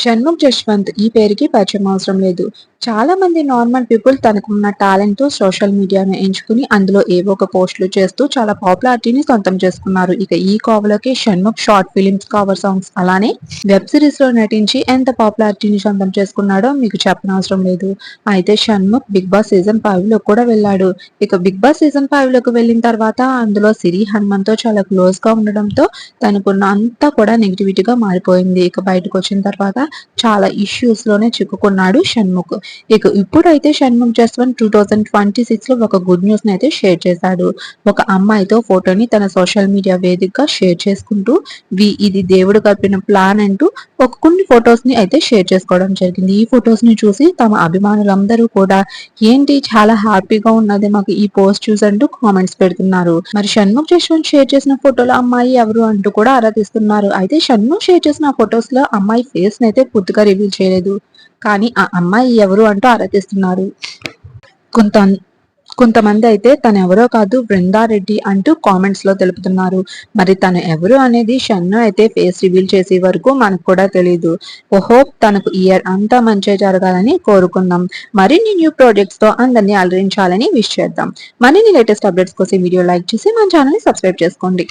షణ్ముఖ్ జశ్వంత్ ఈ పేరుకి పరిచయం అవసరం లేదు. చాలా మంది నార్మల్ పీపుల్ తనకున్న టాలెంట్తో సోషల్ మీడియాను ఎంచుకుని అందులో ఏవో ఒక పోస్టులు చేస్తూ చాలా పాపులారిటీని సొంతం చేసుకున్నారు. ఇక ఈ కోవలోకి Shanmukh short films cover songs అలానే వెబ్ సిరీస్లో నటించి ఎంత పాపులారిటీని సొంతం చేసుకున్నాడో మీకు చెప్పనవసరం లేదు. అయితే షణ్ముఖ్ బిగ్ బాస్ సీజన్ ఫైవ్లో కూడా వెళ్ళాడు. ఇక బిగ్ బాస్ సీజన్ ఫైవ్లోకి వెళ్ళిన తర్వాత అందులో సిరి హనుమాన్తో చాలా క్లోజ్గా ఉండడంతో తనకున్న అంతా కూడా నెగిటివిటీగా మారిపోయింది. ఇక బయటకు వచ్చిన తర్వాత చాలా ఇష్యూస్లోనే చిక్కుకున్నాడు షణ్ముఖ్. ఇక ఇప్పుడైతే Shanmukh Jaswanth two thousand twenty సిక్స్లో ఒక గుడ్ న్యూస్ని అయితే షేర్ చేశాడు. ఒక అమ్మాయితో ఫోటోని తన సోషల్ మీడియా వేదికగా షేర్ చేసుకుంటూ వి ఇది దేవుడు కలిపిన ప్లాన్ అంటూ ఒక కొన్ని ఫొటోస్ని అయితే షేర్ చేసుకోవడం జరిగింది. ఈ ఫొటోస్ని చూసి తమ అభిమానులందరూ కూడా ఏంటి చాలా హ్యాపీగా ఉన్నది మాకు ఈ పోస్ట్ చూసి అంటూ కామెంట్స్ పెడుతున్నారు. మరి షణ్ముఖ్ జశ్వంత్ షేర్ చేసిన ఫోటోలో అమ్మాయి ఎవరు అంటూ కూడా ఆరాధిస్తున్నారు అయితే షణ్ముఖ్ షేర్ చేసిన ఫొటోస్లో అమ్మాయి ఫేస్ని అయితే పూర్తిగా రివీల్ చేయలేదు. కానీ ఆ అమ్మాయి ఎవరు అంటూ ఆరాధిస్తున్నారు. కొంత కొంతమంది అయితే తను ఎవరో కాదు బృందారెడ్డి అంటూ కామెంట్స్లో తెలుపుతున్నారు. మరి తను ఎవరు అనేది షన్ను అయితే ఫేస్ రివీల్ చేసే వరకు మనకు కూడా తెలియదు ఓహో తనకు ఇయర్ అంతా మంచి జరగాలని కోరుకుందాం. మరిన్ని న్యూ ప్రాజెక్ట్స్తో అందరినీ అలరించాలని విష్ చేద్దాం. మరిన్ని లేటెస్ట్ అప్డేట్స్ కోసం వీడియో లైక్ చేసి మన ఛానల్ని సబ్స్క్రైబ్ చేసుకోండి.